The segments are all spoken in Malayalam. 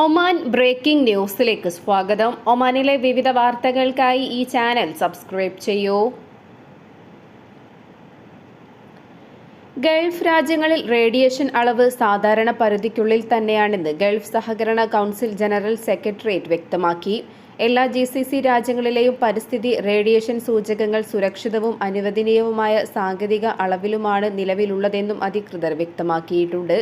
ഒമാൻ ബ്രേക്കിംഗ് ന്യൂസിലേക്ക് സ്വാഗതം. ഒമാനിലെ വിവിധ വാർത്തകൾക്കായി ഈ ചാനൽ സബ്സ്ക്രൈബ് ചെയ്യൂ. ഗൾഫ് രാജ്യങ്ങളിൽ റേഡിയേഷൻ അളവ് സാധാരണ പരിധിക്കുള്ളിൽ തന്നെയാണെന്ന് ഗൾഫ് സഹകരണ കൗൺസിൽ ജനറൽ സെക്രട്ടേറിയറ്റ് വ്യക്തമാക്കി. എല്ലാ ജി സി സി രാജ്യങ്ങളിലെയും പരിസ്ഥിതി റേഡിയേഷൻ സൂചകങ്ങൾ സുരക്ഷിതവും അനുവദനീയവുമായ സാങ്കേതിക അളവിലുമാണ് നിലവിലുള്ളതെന്നും അധികൃതർ വ്യക്തമാക്കിയിട്ടുണ്ട്.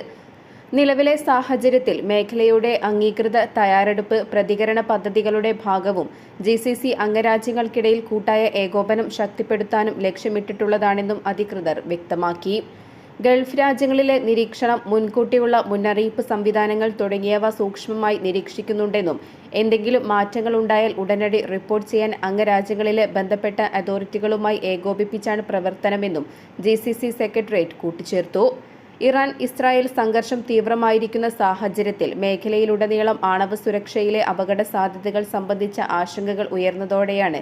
നിലവിലെ സാഹചര്യത്തിൽ മേഖലയുടെ അംഗീകൃത തയ്യാറെടുപ്പ് പ്രതികരണ പദ്ധതികളുടെ ഭാഗവും ജി സി സി അംഗരാജ്യങ്ങൾക്കിടയിൽ കൂട്ടായ ഏകോപനം ശക്തിപ്പെടുത്താനും ലക്ഷ്യമിട്ടിട്ടുള്ളതാണെന്നും അധികൃതർ വ്യക്തമാക്കി. ഗൾഫ് രാജ്യങ്ങളിലെ നിരീക്ഷണം മുൻകൂട്ടിയുള്ള മുന്നറിയിപ്പ് സംവിധാനങ്ങൾ തുടങ്ങിയവ സൂക്ഷ്മമായി നിരീക്ഷിക്കുന്നുണ്ടെന്നും എന്തെങ്കിലും മാറ്റങ്ങൾ ഉണ്ടായാൽ ഉടനടി റിപ്പോർട്ട് ചെയ്യാൻ അംഗരാജ്യങ്ങളിലെ ബന്ധപ്പെട്ട അതോറിറ്റികളുമായി ഏകോപിപ്പിച്ചാണ് പ്രവർത്തനമെന്നും ജി സെക്രട്ടേറിയറ്റ് കൂട്ടിച്ചേർത്തു. ഇറാൻ ഇസ്രായേൽ സംഘർഷം തീവ്രമായിരിക്കുന്ന സാഹചര്യത്തിൽ മേഖലയിലുടനീളം ആണവ സുരക്ഷയിലെ അപകട സാധ്യതകൾ സംബന്ധിച്ച ആശങ്കകൾ ഉയർന്നതോടെയാണ്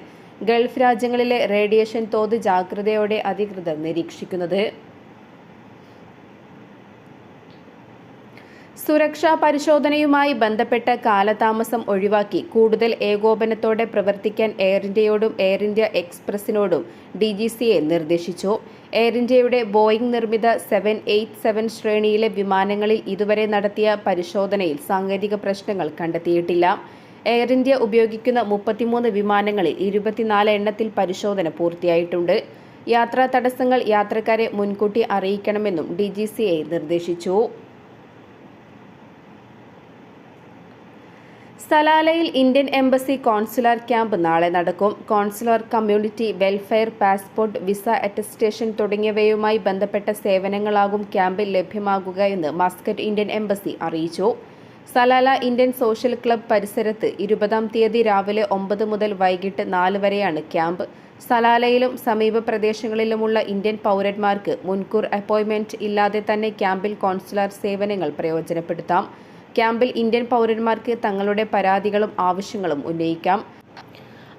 ഗൾഫ് രാജ്യങ്ങളിലെ റേഡിയേഷൻ തോത് ജാഗ്രതയോടെ അധികൃതർ നിരീക്ഷിക്കുന്നത്. സുരക്ഷാ പരിശോധനയുമായി ബന്ധപ്പെട്ട കാലതാമസം ഒഴിവാക്കി കൂടുതൽ ഏകോപനത്തോടെ പ്രവർത്തിക്കാൻ എയർ ഇന്ത്യയോടും എയർ ഇന്ത്യ എക്സ്പ്രസിനോടും ഡി ജി സി എ നിർദ്ദേശിച്ചു. എയർ ഇന്ത്യയുടെ ബോയിംഗ് നിർമ്മിത സെവൻ എയ്റ്റ് സെവൻ ശ്രേണിയിലെ വിമാനങ്ങളിൽ ഇതുവരെ നടത്തിയ പരിശോധനയിൽ സാങ്കേതിക പ്രശ്നങ്ങൾ കണ്ടെത്തിയിട്ടില്ല. എയർ ഇന്ത്യ ഉപയോഗിക്കുന്ന മുപ്പത്തിമൂന്ന് വിമാനങ്ങളിൽ ഇരുപത്തിനാല് എണ്ണത്തിൽ പരിശോധന പൂർത്തിയായിട്ടുണ്ട്. യാത്രാ തടസ്സങ്ങൾ യാത്രക്കാരെ മുൻകൂട്ടി അറിയിക്കണമെന്നും ഡി നിർദ്ദേശിച്ചു. സലാലയിൽ ഇന്ത്യൻ എംബസി കോൺസുലർ ക്യാമ്പ് നാളെ നടക്കും. Consular community welfare passport visa attestation തുടങ്ങിയവയുമായി ബന്ധപ്പെട്ട സേവനങ്ങളാകും ക്യാമ്പിൽ ലഭ്യമാകുക എന്ന് മസ്കറ്റ് ഇന്ത്യൻ എംബസി അറിയിച്ചു. സലാല ഇന്ത്യൻ സോഷ്യൽ ക്ലബ് പരിസരത്ത് ഇരുപതാം തീയതി രാവിലെ ഒമ്പത് മുതൽ വൈകിട്ട് നാല് വരെയാണ് ക്യാമ്പ്. സലാലയിലും സമീപ പ്രദേശങ്ങളിലുമുള്ള ഇന്ത്യൻ പൗരന്മാർക്ക് മുൻകൂർ അപ്പോയിൻമെന്റ് ഇല്ലാതെ തന്നെ ക്യാമ്പിൽ കോൺസുലർ സേവനങ്ങൾ പ്രയോജനപ്പെടുത്താം. ക്യാമ്പിൽ ഇന്ത്യൻ പൗരന്മാർക്ക് തങ്ങളുടെ പരാതികളും ആവശ്യങ്ങളും ഉന്നയിക്കാം.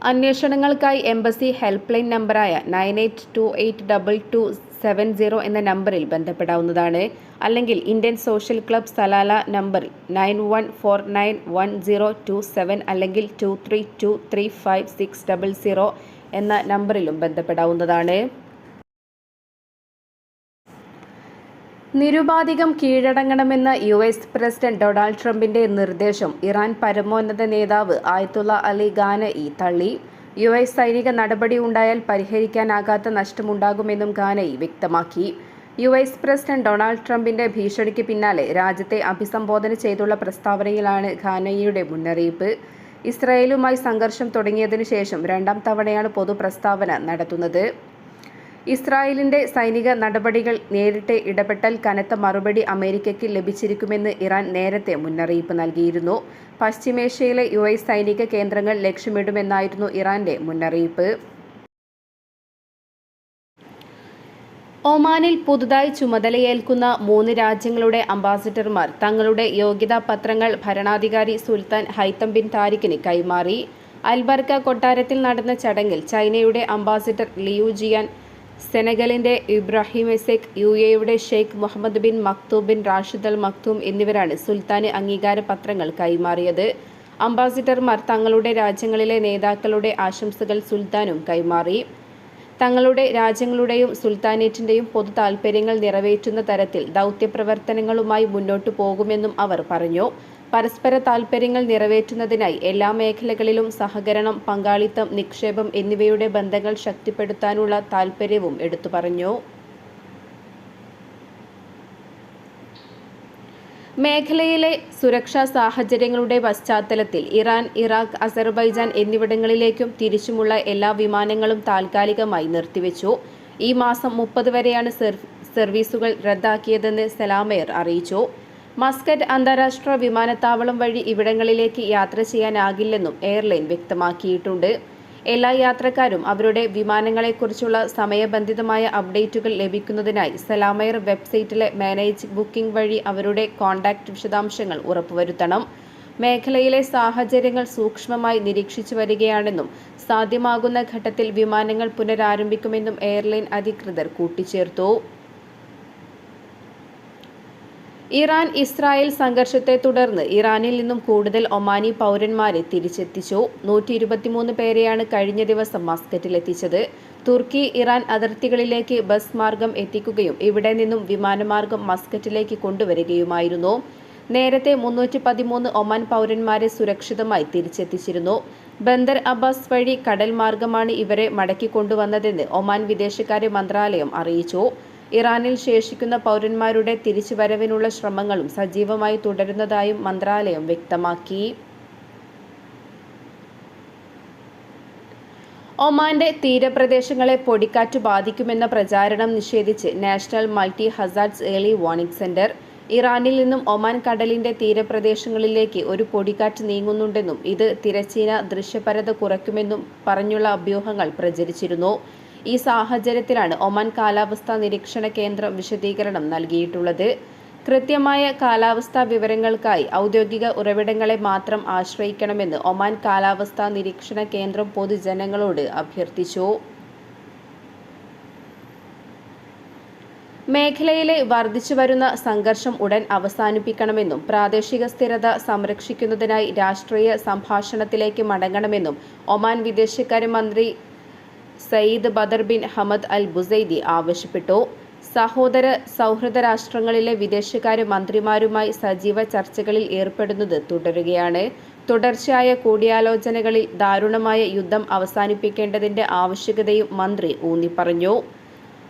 അന്വേഷണങ്ങൾക്കായി എംബസി ഹെൽപ്പ് ലൈൻ നമ്പറായ nine eight two eight double two seven zero എന്ന നമ്പറിൽ ബന്ധപ്പെടാവുന്നതാണ്. അല്ലെങ്കിൽ Indian social club Salalah number nine one four nine one zero two seven അല്ലെങ്കിൽ two three two three five six double zero എന്ന നമ്പറിലും ബന്ധപ്പെടാവുന്നതാണ്. നിരുപാധികം കീഴടങ്ങണമെന്ന യു എസ് പ്രസിഡന്റ് ഡൊണാൾഡ് ട്രംപിന്റെ നിർദ്ദേശം. ഇറാൻ പരമോന്നത നേതാവ് ആയത്തുള്ള അലി ഖാനയി തള്ളി. യു എസ് സൈനിക നടപടി ഉണ്ടായാൽ പരിഹരിക്കാനാകാത്ത നഷ്ടമുണ്ടാകുമെന്നും ഖാനയി വ്യക്തമാക്കി. യു എസ് പ്രസിഡന്റ് ഡൊണാൾഡ് ട്രംപിന്റെ ഭീഷണിക്ക് പിന്നാലെ രാജ്യത്തെ അഭിസംബോധന ചെയ്തുള്ള പ്രസ്താവനയിലാണ് ഖാനയിയുടെ മുന്നറിയിപ്പ്. ഇസ്രായേലുമായി സംഘർഷം തുടങ്ങിയതിനു ശേഷം രണ്ടാം തവണയാണ് പൊതുപ്രസ്താവന നടത്തുന്നത്. ഇസ്രായേലിന്റെ സൈനിക നടപടികൾ നേരിട്ട് ഇടപെട്ടൽ കനത്ത മറുപടി അമേരിക്കയ്ക്ക് ലഭിച്ചിരിക്കുമെന്ന് ഇറാൻ നേരത്തെ മുന്നറിയിപ്പ് നൽകിയിരുന്നു. പശ്ചിമേഷ്യയിലെ യു എസ് സൈനിക കേന്ദ്രങ്ങൾ ലക്ഷ്യമിടുമെന്നായിരുന്നു ഇറാന്റെ മുന്നറിയിപ്പ്. ഒമാനിൽ പുതുതായി ചുമതലയേൽക്കുന്ന മൂന്ന് രാജ്യങ്ങളുടെ അംബാസിഡർമാർ തങ്ങളുടെ യോഗ്യതാ പത്രങ്ങൾ ഭരണാധികാരി സുൽത്താൻ ഹൈത്തം ബിൻ താരിഖിന് കൈമാറി. അൽബർക്ക കൊട്ടാരത്തിൽ നടന്ന ചടങ്ങിൽ ചൈനയുടെ അംബാസിഡർ ലിയു ജിയാൻ സെനഗലിന്റെ ഇബ്രാഹിം എസെക് യു എയുടെ Sheikh Mohammed bin Maktoub bin Rashid Al Maktoum എന്നിവരാണ് സുൽത്താന് അംഗീകാര പത്രങ്ങൾ കൈമാറിയത്. അംബാസിഡർമാർ തങ്ങളുടെ രാജ്യങ്ങളിലെ നേതാക്കളുടെ ആശംസകൾ സുൽത്താനും കൈമാറി. തങ്ങളുടെ രാജ്യങ്ങളുടെയും സുൽത്താനേറ്റിന്റെയും പൊതു താൽപ്പര്യങ്ങൾ നിറവേറ്റുന്ന തരത്തിൽ ദൗത്യപ്രവർത്തനങ്ങളുമായി മുന്നോട്ടു പോകുമെന്നും അവർ പറഞ്ഞു. പരസ്പര താൽപ്പര്യങ്ങൾ നിറവേറ്റുന്നതിനായി എല്ലാ മേഖലകളിലും സഹകരണം പങ്കാളിത്തം നിക്ഷേപം എന്നിവയുടെ ബന്ധങ്ങൾ ശക്തിപ്പെടുത്താനുള്ള താൽപ്പര്യവും എടുത്തു പറഞ്ഞു. മേഖലയിലെ സുരക്ഷാ സാഹചര്യങ്ങളുടെ പശ്ചാത്തലത്തിൽ ഇറാൻ ഇറാഖ് അസർബൈജാൻ എന്നിവിടങ്ങളിലേക്കും തിരിച്ചുമുള്ള എല്ലാ വിമാനങ്ങളും താൽക്കാലികമായി നിർത്തിവെച്ചു. ഈ മാസം മുപ്പത് വരെയാണ് സർവീസുകൾ റദ്ദാക്കിയതെന്ന് സലാമയർ അറിയിച്ചു. മസ്കറ്റ് അന്താരാഷ്ട്ര വിമാനത്താവളം വഴി ഇവിടങ്ങളിലേക്ക് യാത്ര ചെയ്യാനാകില്ലെന്നും എയർലൈൻ വ്യക്തമാക്കിയിട്ടുണ്ട്. എല്ലാ യാത്രക്കാരും അവരുടെ വിമാനങ്ങളെക്കുറിച്ചുള്ള സമയബന്ധിതമായ അപ്ഡേറ്റുകൾ ലഭിക്കുന്നതിനായി സലാമയർ വെബ്സൈറ്റിലെ മാനേജ് ബുക്കിംഗ് വഴി അവരുടെ കോൺടാക്റ്റ് വിശദാംശങ്ങൾ ഉറപ്പുവരുത്തണം. മേഖലയിലെ സാഹചര്യങ്ങൾ സൂക്ഷ്മമായി നിരീക്ഷിച്ചു വരികയാണെന്നും സാധ്യമാകുന്ന ഘട്ടത്തിൽ വിമാനങ്ങൾ പുനരാരംഭിക്കുമെന്നും എയർലൈൻ അധികൃതർ കൂട്ടിച്ചേർത്തു. ഇറാൻ ഇസ്രായേൽ സംഘർഷത്തെ തുടർന്ന് ഇറാനിൽ നിന്നും കൂടുതൽ ഒമാനി പൗരന്മാരെ തിരിച്ചെത്തിച്ചു. നൂറ്റി ഇരുപത്തിമൂന്ന് പേരെയാണ് കഴിഞ്ഞ ദിവസം മസ്കറ്റിലെത്തിച്ചത്. തുർക്കി ഇറാൻ അതിർത്തികളിലേക്ക് ബസ് മാർഗം എത്തിക്കുകയും ഇവിടെ നിന്നും വിമാനമാർഗം മസ്കറ്റിലേക്ക് കൊണ്ടുവരികയുമായിരുന്നു. നേരത്തെ മുന്നൂറ്റി പതിമൂന്ന് ഒമാൻ പൗരന്മാരെ സുരക്ഷിതമായി തിരിച്ചെത്തിച്ചിരുന്നു. ബന്ദർ അബ്ബാസ് വഴി കടൽ മാർഗമാണ് ഇവരെ മടക്കിക്കൊണ്ടുവന്നതെന്ന് ഒമാൻ വിദേശകാര്യ മന്ത്രാലയം അറിയിച്ചു. ഇറാനിൽ ശേഷിക്കുന്ന പൗരന്മാരുടെ തിരിച്ചുവരവിനുള്ള ശ്രമങ്ങളും സജീവമായി തുടരുന്നതായും മന്ത്രാലയം വ്യക്തമാക്കി. ഒമാന്റെ തീരപ്രദേശങ്ങളെ പൊടിക്കാറ്റ് ബാധിക്കുമെന്ന പ്രചാരണം നിഷേധിച്ച് national multi hazards early warning centre. ഇറാനിൽ നിന്നും ഒമാൻ കടലിന്റെ തീരപ്രദേശങ്ങളിലേക്ക് ഒരു പൊടിക്കാറ്റ് നീങ്ങുന്നുണ്ടെന്നും ഇത് തിരച്ചീന ദൃശ്യപരത കുറയ്ക്കുമെന്നും പറഞ്ഞുള്ള അഭ്യൂഹങ്ങൾ പ്രചരിച്ചിരുന്നു. ഈ സാഹചര്യത്തിലാണ് ഒമാൻ കാലാവസ്ഥാ നിരീക്ഷണ കേന്ദ്രം വിശദീകരണം നൽകിയിട്ടുള്ളത്. കൃത്യമായ കാലാവസ്ഥാ വിവരങ്ങൾക്കായി ഔദ്യോഗിക ഉറവിടങ്ങളെ മാത്രം ആശ്രയിക്കണമെന്ന് ഒമാൻ കാലാവസ്ഥാ നിരീക്ഷണ കേന്ദ്രം പൊതുജനങ്ങളോട് അഭ്യർത്ഥിച്ചു. മേഖലയിലെ വർദ്ധിച്ചു വരുന്ന സംഘർഷം ഉടൻ അവസാനിപ്പിക്കണമെന്നും പ്രാദേശിക സ്ഥിരത സംരക്ഷിക്കുന്നതിനായി രാഷ്ട്രീയ സംഭാഷണത്തിലേക്ക് മടങ്ങണമെന്നും ഒമാൻ വിദേശകാര്യമന്ത്രി Sayyid Badr bin Hamad Al Busaidi ആവശ്യപ്പെട്ടു. സഹോദര സൗഹൃദ രാഷ്ട്രങ്ങളിലെ വിദേശകാര്യ മന്ത്രിമാരുമായി സജീവ ചർച്ചകളിൽ ഏർപ്പെടുന്നത് തുടരുകയാണ്. തുടർച്ചയായ കൂടിയാലോചനകളിൽ ദാരുണമായ യുദ്ധം അവസാനിപ്പിക്കേണ്ടതിന്റെ ആവശ്യകതയും മന്ത്രി ഊന്നിപ്പറഞ്ഞു.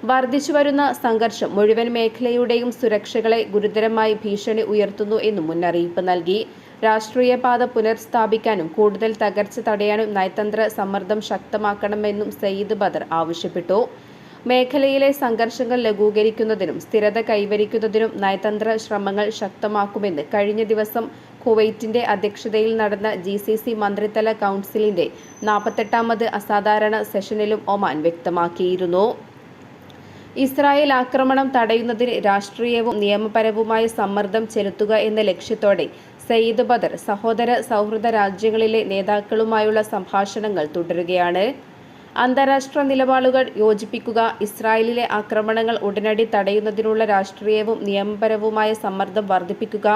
വർദ്ധിച്ചുവരുന്ന സംഘർഷം മുഴുവൻ മേഖലയുടെയും സുരക്ഷകളെ ഗുരുതരമായി ഭീഷണി ഉയർത്തുന്നു എന്നും മുന്നറിയിപ്പ് നൽകി. രാഷ്ട്രീയ പാത പുനഃസ്ഥാപിക്കാനും കൂടുതൽ തകർച്ച തടയാനും നയതന്ത്ര സമ്മർദ്ദം ശക്തമാക്കണമെന്നും സയ്യിദ് ബദർ ആവശ്യപ്പെട്ടു. മേഖലയിലെ സംഘർഷങ്ങൾ ലഘൂകരിക്കുന്നതിനും സ്ഥിരത കൈവരിക്കുന്നതിനും നയതന്ത്ര ശ്രമങ്ങൾ ശക്തമാക്കുമെന്ന് കഴിഞ്ഞ ദിവസം കുവൈറ്റിന്റെ അധ്യക്ഷതയിൽ നടന്ന ജി സി സി മന്ത്രിതല കൗൺസിലിന്റെ നാൽപ്പത്തെട്ടാമത് അസാധാരണ സെഷനിലും ഒമാൻ വ്യക്തമാക്കിയിരുന്നു. ഇസ്രായേൽ ആക്രമണം തടയുന്നതിന് രാഷ്ട്രീയവും നിയമപരവുമായ സമ്മർദ്ദം ചെലുത്തുക എന്ന ലക്ഷ്യത്തോടെ സയ്യിദ് ബദർ സഹോദര സൗഹൃദ രാജ്യങ്ങളിലെ നേതാക്കളുമായുള്ള സംഭാഷണങ്ങൾ തുടരുകയാണ്. അന്താരാഷ്ട്ര നിലപാടുകൾ യോജിപ്പിക്കുക ഇസ്രായേലിലെ ആക്രമണങ്ങൾ ഉടനടി തടയുന്നതിനുള്ള രാഷ്ട്രീയവും നിയമപരവുമായ സമ്മർദ്ദം വർദ്ധിപ്പിക്കുക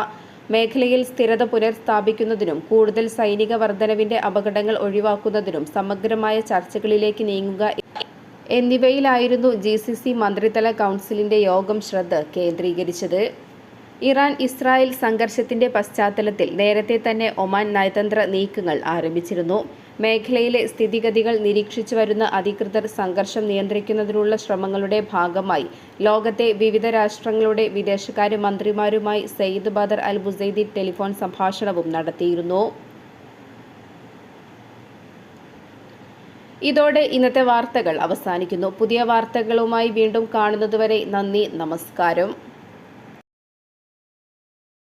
മേഖലയിൽ സ്ഥിരത പുനഃസ്ഥാപിക്കുന്നതിനും കൂടുതൽ സൈനിക വർധനവിന്റെ അപകടങ്ങൾ ഒഴിവാക്കുന്നതിനും സമഗ്രമായ ചർച്ചകളിലേക്ക് നീങ്ങുക എന്നിവയിലായിരുന്നു ജി സി സി മന്ത്രിതല കൗൺസിലിന്റെ യോഗം ശ്രദ്ധ കേന്ദ്രീകരിച്ചത്. ഇറാൻ ഇസ്രായേൽ സംഘർഷത്തിന്റെ പശ്ചാത്തലത്തിൽ നേരത്തെ തന്നെ ഒമാൻ നയതന്ത്ര നീക്കങ്ങൾ ആരംഭിച്ചിരുന്നു. മേഖലയിലെ സ്ഥിതിഗതികൾ നിരീക്ഷിച്ചു വരുന്ന അധികൃതർ സംഘർഷം നിയന്ത്രിക്കുന്നതിനുള്ള ശ്രമങ്ങളുടെ ഭാഗമായി ലോകത്തെ വിവിധ രാഷ്ട്രങ്ങളുടെ വിദേശകാര്യ മന്ത്രിമാരുമായി Sayyid Badr Al Busaidi telephone സംഭാഷണവും നടത്തിയിരുന്നു. ഇതോടെ ഇന്നത്തെ വാർത്തകൾ അവസാനിക്കുന്നു. പുതിയ വാർത്തകളുമായി വീണ്ടും കാണുന്നതുവരെ നന്ദി നമസ്കാരം.